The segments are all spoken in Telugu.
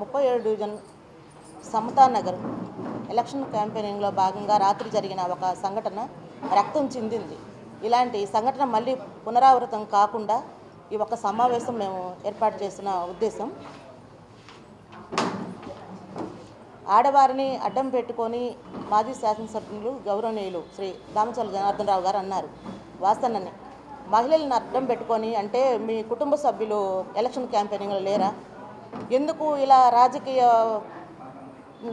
ముప్పై ఏడు డివిజన్ సమతా నగర్ ఎలక్షన్ క్యాంపెయినింగ్లో భాగంగా రాత్రి జరిగిన ఒక సంఘటన రక్తం చిందింది. ఇలాంటి సంఘటన మళ్ళీ పునరావృతం కాకుండా ఈ ఒక్క సమావేశం మేము ఏర్పాటు చేసిన ఉద్దేశం. ఆడవారిని అడ్డం పెట్టుకొని మాజీ శాసనసభ్యులు గౌరవనీయులు శ్రీ దామచల జనార్దన్ రావు గారు అన్నారు. వాస్తన్నని మహిళలను అడ్డం పెట్టుకొని అంటే మీ కుటుంబ సభ్యులు ఎలక్షన్ క్యాంపెయినింగ్లో లేరా? ఎందుకు ఇలా రాజకీయ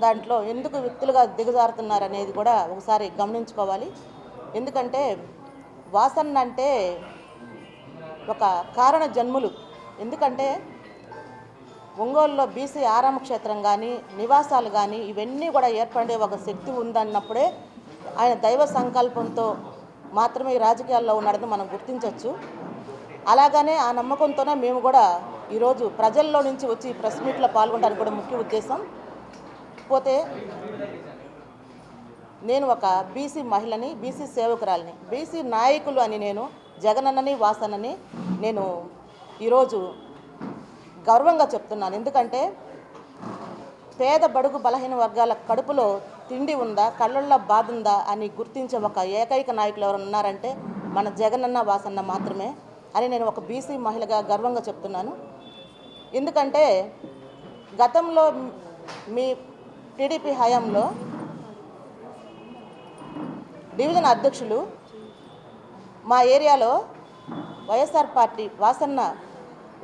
దాంట్లో ఎందుకు వ్యక్తులుగా దిగజారుతున్నారు అనేది కూడా ఒకసారి గమనించుకోవాలి. ఎందుకంటే వాసన్న అంటే ఒక కారణ జన్ములు. ఎందుకంటే ఒంగోలులో బీసీ ఆరామ క్షేత్రం కానీ నివాసాలు కానీ ఇవన్నీ కూడా ఏర్పడే ఒక శక్తి ఉందన్నప్పుడే ఆయన దైవ సంకల్పంతో మాత్రమే రాజకీయాల్లో ఉన్నాడని మనం గుర్తించవచ్చు అలాగనే ఆ నమ్మకంతోనే మేము కూడా ఈరోజు ప్రజల్లో నుంచి వచ్చి ప్రెస్ మీట్లో పాల్గొనడానికి కూడా ముఖ్య ఉద్దేశం. పోతే నేను ఒక బీసీ మహిళని బీసీ సేవకురాలిని బీసీ నాయకులు అని నేను జగనన్నని వాసనని నేను ఈరోజు గర్వంగా చెప్తున్నాను. ఎందుకంటే పేద బడుగు బలహీన వర్గాల కడుపులో తిండి ఉందా కళ్ళల్లో బాధ ఉందా అని గుర్తించే ఒక ఏకైక నాయకులు ఎవరు ఉన్నారంటే మన జగనన్న వాసన్న మాత్రమే అని నేను ఒక బీసీ మహిళగా గర్వంగా చెప్తున్నాను. ఎందుకంటే గతంలో మీ టీడీపీ హయాంలో డివిజన్ అధ్యక్షులు మా ఏరియాలో వైఎస్ఆర్ పార్టీ వాసన్న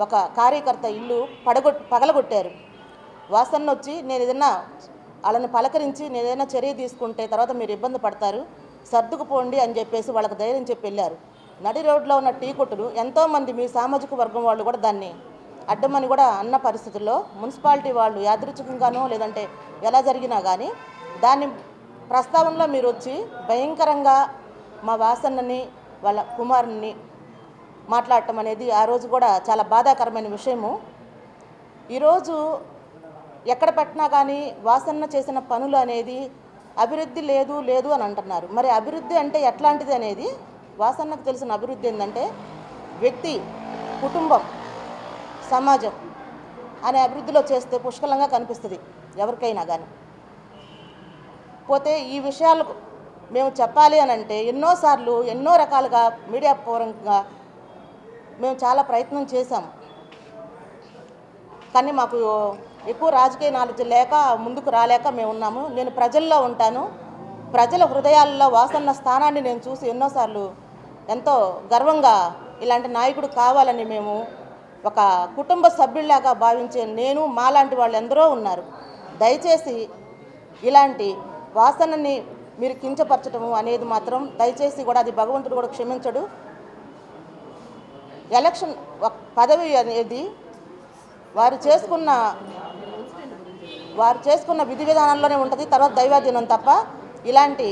ఒక కార్యకర్త ఇల్లు పడగొట్ పగలగొట్టారు. వాసన్న వచ్చి నేను ఏదైనా వాళ్ళని పలకరించి నేను ఏదైనా చర్య తీసుకుంటే తర్వాత మీరు ఇబ్బంది పడతారు సర్దుకుపోండి అని చెప్పేసి వాళ్ళకి ధైర్యం చెప్పి వెళ్ళారు. నడి రోడ్లో ఉన్న టీ కొట్టులు ఎంతోమంది మీ సామాజిక వర్గం వాళ్ళు కూడా దాన్ని అడ్డమని కూడా అన్న పరిస్థితుల్లో మున్సిపాలిటీ వాళ్ళు యాదృచ్ఛికంగానో లేదంటే ఎలా జరిగినా కానీ దాన్ని ప్రస్తావనలో మీరు వచ్చి భయంకరంగా మా వాసన్నని వాళ్ళ కుమారుని మాట్లాడటం అనేది ఆ రోజు కూడా చాలా బాధాకరమైన విషయము. ఈరోజు ఎక్కడ పెట్టినా కానీ వాసన్న చేసిన పనులు అనేది అభివృద్ధి లేదు లేదు అని అంటున్నారు. మరి అభివృద్ధి అంటే ఎట్లాంటిది అనేది వాసన్నకు తెలిసిన అభివృద్ధి ఏంటంటే వ్యక్తి కుటుంబం సమాజం అనే అభివృద్ధిలో చేస్తే పుష్కలంగా కనిపిస్తుంది ఎవరికైనా కానీ పోతే ఈ విషయాలు మేము చెప్పాలి అని అంటే ఎన్నోసార్లు ఎన్నో రకాలుగా మీడియా పూర్వకంగా మేము చాలా ప్రయత్నం చేశాం కానీ మాకు ఎక్కువ రాజకీయ నాలెడ్జ్ లేక ముందుకు రాలేక మేము ఉన్నాము. నేను ప్రజల్లో ఉంటాను. ప్రజల హృదయాల్లో వాసన్న స్థానాన్ని నేను చూసి ఎన్నోసార్లు ఎంతో గర్వంగా ఇలాంటి నాయకుడు కావాలని మేము ఒక కుటుంబ సభ్యుల్లాగా భావించే నేను మాలాంటి వాళ్ళు ఎందరో ఉన్నారు. దయచేసి ఇలాంటి వాసనని మీరు కించపరచడం అనేది మాత్రం దయచేసి కూడా అది భగవంతుడు కూడా క్షమించడు. ఎలక్షన్ ఒక పదవి అనేది వారు చేసుకున్న వారు చేసుకున్న విధి విధానంలోనే ఉంటుంది తర్వాత దైవాధీనం తప్ప ఇలాంటి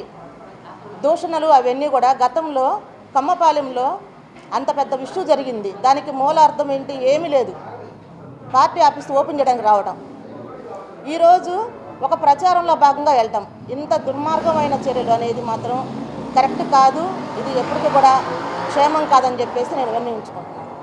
దూషణలు అవన్నీ కూడా గతంలో కమ్మపాలెంలో అంత పెద్ద ఇష్యూ జరిగింది. దానికి మూల అర్థం ఏంటి ఏమీ లేదు. పార్టీ ఆఫీస్ ఓపెన్ చేయడానికి రావడం ఈరోజు ఒక ప్రచారంలో భాగంగా వెళ్తాం. ఇంత దుర్మార్గమైన చర్యలు అనేది మాత్రం కరెక్ట్ కాదు. ఇది ఎప్పటికీ కూడా క్షేమం కాదని చెప్పేసి నేను విన్నవించుకుంటున్నాను